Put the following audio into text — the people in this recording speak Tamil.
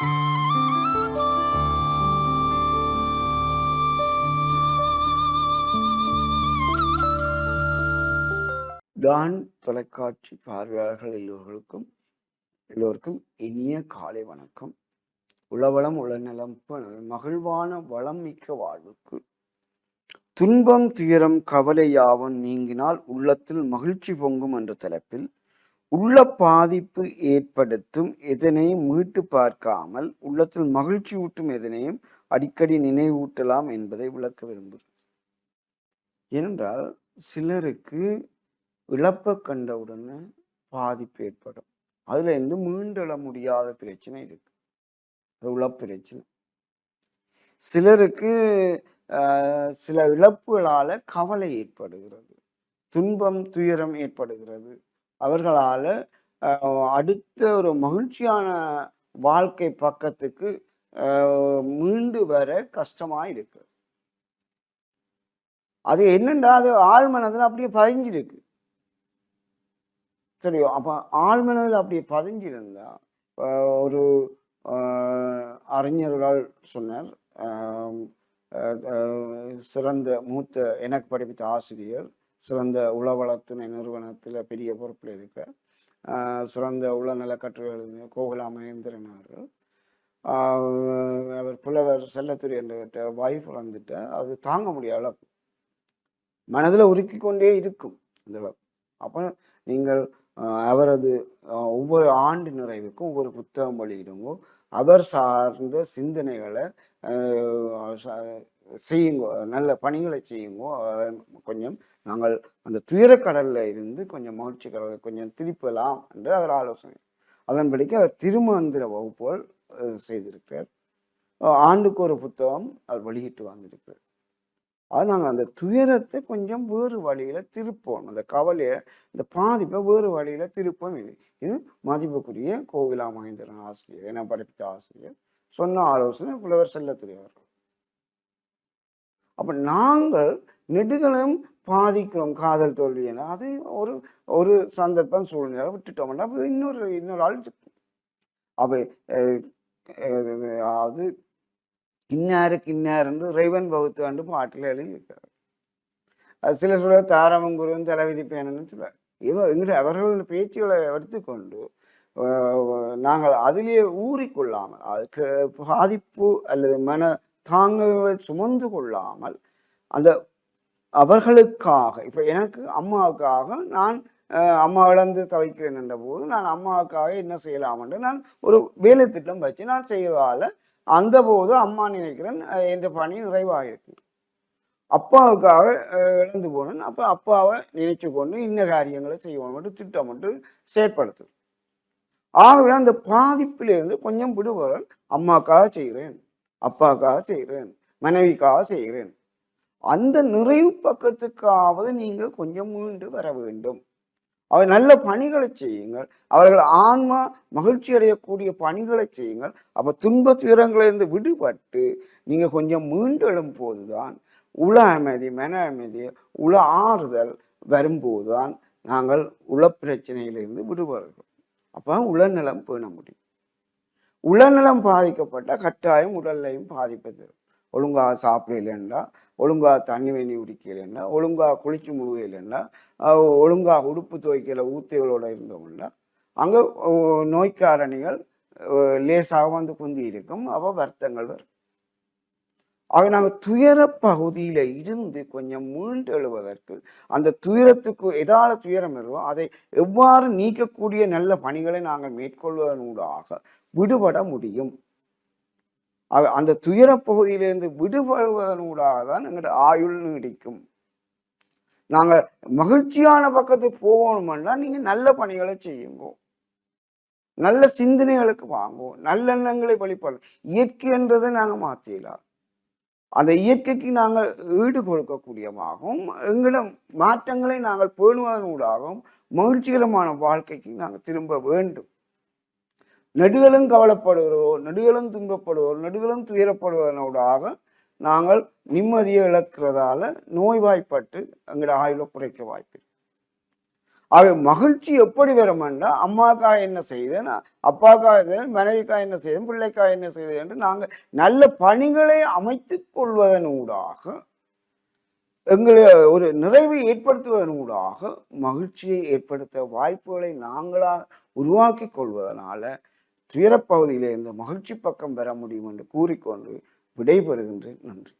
டான் தொலைக்காட்சி பார்வையாளர்கள் எல்லோர்களுக்கும் எல்லோருக்கும் இனிய காலை வணக்கம். உளவளம் உளநலம் மகிழ்வான வளம் மிக்க வாழ்வுக்கு. துன்பம் துயரம் கவலை யாவும் நீங்கினால் உள்ளத்தில் மகிழ்ச்சி பொங்கும் என்ற தலைப்பில் உள்ள பாதிப்பு ஏற்படுத்தும் எதனையும் மீட்டு பார்க்காமல் உள்ளத்தில் மகிழ்ச்சி ஊட்டும் எதனையும் அடிக்கடி நினைவூட்டலாம் என்பதை விளக்க விரும்புகிறேன். ஏனென்றால் சிலருக்கு இழப்பை கண்டவுடனே பாதிப்பு ஏற்படும். அதுல இருந்து மீண்டெழ முடியாத பிரச்சனை இருக்கு. அது உளப்பிரச்சனை சிலருக்கு சில இழப்புகளால கவலை ஏற்படுகிறது. துன்பம் துயரம் ஏற்படுகிறது. அவர்களால் அடுத்த ஒரு மகிழ்ச்சியான வாழ்க்கை பக்கத்துக்கு மீண்டு வர கஷ்டமாக இருக்கு அது என்னென்றா அது ஆழ்மனதில் அப்படியே பதிஞ்சிருக்கு. சரியோ அப்போ ஆழ்மனதில் அப்படியே பதிஞ்சிருந்தா ஒரு அறிஞர்கள் சொன்னார். சிறந்த மூத்த எனக்கு படிப்பித்த ஆசிரியர். சிறந்த உளவளத்துணை நிறுவனத்தில் பெரிய பொறுப்பில் இருக்க சிறந்த உளநல கட்டுரை கோகுலா மகேந்திரன் அவர்கள் அவர் புலவர் செல்லத்துறை என்றவற்ற வைஃப் வந்துட்டு அது தாங்க முடியாத அளவு மனதில் உருக்கி கொண்டே இருக்கும் அந்த அளவு அப்போ நீங்கள் அவரது ஒவ்வொரு ஆண்டு நிறைவுக்கும் ஒவ்வொரு புத்தகம் வெளியிடுங்கோ. அவர் சார்ந்த சிந்தனைகளை செய்யுங்கோ நல்ல பணிகளை செய்யுங்கோ கொஞ்சம் நாங்கள் அந்த துயரக்கடலில் இருந்து கொஞ்சம் மகிழ்ச்சி கடலை கொஞ்சம் திருப்பலாம் என்று அவர் ஆலோசனை. அதன்படிக்கு அவர் திருமந்திர வகுப்புகள் செய்திருக்கிறார். ஆண்டுக்கு ஒரு புத்தகம் அவர் வெளியிட்டு வந்திருக்கிறார். அது நாங்கள் அந்த துயரத்தை கொஞ்சம் வேறு வழியில் திருப்போம். அந்த கவலையை இந்த பாதிப்பை வேறு வழியில் திருப்போம். இது இது மதிப்புக்குரிய கோவிலா மகேந்திரன் ஆசிரியர் என படிப்பித்த ஆசிரியர் சொன்ன ஆலோசனை புலவர் செல்லத்துறை அவர்கள். அப்போ நாங்கள் நெடுகளும் பாதிக்கிறோம் காதல் தோல்வி என. அது ஒரு ஒரு சந்தர்ப்பம் சூழ்நிலை. விட்டுட்டோம்னா அப்போ இன்னொரு இன்னொரு ஆள் அப்போ அது இன்னாருக்கு இன்னாருந்து இறைவன் பகுத்து வந்து பாட்டில் எழுதியிருக்கிறார் அது சில சொல்ல தாரமும் குருவன் தலைவிதி பேனன்னு சொல்லுவார் இவ எங்களுடைய அவர்களோட பேச்சுகளை எடுத்துக்கொண்டு நாங்கள் அதிலேயே ஊறிக்கொள்ளாமல் அதுக்கு பாதிப்பு அல்லது மன தாங்கள் சுமந்து கொள்ளாமல் அந்த அவர்களுக்காக இப்போ எனக்கு அம்மாவுக்காக நான் அம்மா இழந்து தவிக்கிறேன் என்ற போது நான் அம்மாவுக்காக என்ன செய்யலாம் என்று நான் ஒரு வேலை திட்டம் வச்சு நான் செய்வதால் அந்த போது அம்மா நினைக்கிறேன் என்ற பணி நிறைவாக இருக்கு அப்பாவுக்காக இழந்து போனேன். அப்போ அப்பாவை நினைச்சு கொண்டு இன்ன காரியங்களை செய்வோம் மட்டும் திட்டமிட்டு செயற்படுத்து ஆகவே அந்த பாதிப்பிலிருந்து கொஞ்சம் விடுபவர்கள் அம்மாவுக்காக செய்கிறேன். அப்பாக்கா செய்கிறேன் மனைவிக்காக செய்கிறேன் அந்த நிறைவு பக்கத்துக்காவது நீங்கள் கொஞ்சம் மீண்டு வர வேண்டும். அவர் நல்ல பணிகளை செய்யுங்கள். அவர்கள் ஆன்மா மகிழ்ச்சி அடையக்கூடிய பணிகளை செய்யுங்கள். அப்போ துன்ப துயரங்களிலிருந்து விடுபட்டு நீங்கள் கொஞ்சம் மீண்டெழும் போதுதான். உள அமைதி மன அமைதி உள ஆறுதல் வரும்போதுதான் நாங்கள் உள பிரச்சனையிலிருந்து விடுபடுகிறோம். அப்போ உளநலம் பேண முடியும். உடல்நலம் பாதிக்கப்பட்ட கட்டாயம் உடல்லையும் பாதிப்பது. ஒழுங்காக சாப்பிடலைன்னா ஒழுங்காக தண்ணி வேணி குடிக்கலைன்னா ஒழுங்காக குளிச்சு முழுகலைன்னா ஒழுங்காக உடுப்பு துவைக்கல ஊத்தைகளோட இருந்தவங்கன்னா அங்கே நோய்க்காரணிகள் லேசாக வந்து குந்தி இருக்கும் அப்போ வருத்தங்கள் வரும். ஆக நாங்கள் துயர பகுதியில் இருந்து கொஞ்சம் மீண்டெழுவதற்கு அந்த துயரத்துக்கு எதால துயரம் இருக்கோ அதை எவ்வாறு நீக்கக்கூடிய நல்ல பணிகளை நாங்கள் மேற்கொள்வதனூடாக விடுபட முடியும். அந்த துயர பகுதியிலிருந்து விடுபடுவதனூடாக தான் எங்களோட ஆயுள் நீடிக்கும். நாங்கள் மகிழ்ச்சியான பக்கத்துக்கு போகணும்னா நீங்கள் நல்ல பணிகளை செய்யுங்கோ. நல்ல சிந்தனைகளுக்கு வாங்குவோம் நல்லெண்ணங்களை இயற்கை இயற்கைன்றதை நாங்கள் மாற்றிடலாம். அந்த இயற்கைக்கு நாங்கள் ஈடு கொடுக்கக்கூடியமாகவும் எங்களோட மாற்றங்களை நாங்கள் பேணுவதனூடாகவும் மகிழ்ச்சிகரமான வாழ்க்கைக்கு நாங்கள் திரும்ப வேண்டும். நெடுகளும் கவலைப்படுகிறோம் நெடுகளும் துன்பப்படுவோம் நெடுகளும் துயரப்படுவதனூடாக நாங்கள் நிம்மதியை இழக்கிறதால நோய்வாய்ப்பட்டு எங்களோட ஆயுளை குறைக்க வாய்ப்பு ஆக மகிழ்ச்சி எப்படி வருமென்றால் அம்மாக்கா என்ன செய்தேன் அப்பாக்கா இது மனைவிக்கா என்ன செய்தேன் பிள்ளைக்கா என்ன செய்தேன் என்று நாங்கள் நல்ல பணிகளை அமைத்து கொள்வதன் ஊடாக எங்களை ஒரு நிறைவை ஏற்படுத்துவதன் ஊடாக மகிழ்ச்சியை ஏற்படுத்த வாய்ப்புகளை நாங்களாக உருவாக்கி கொள்வதனால துயரப்பகுதியிலே இந்த மகிழ்ச்சி பக்கம் பெற முடியும் என்று கூறிக்கொண்டு விடைபெறுகின்றேன். நன்றி.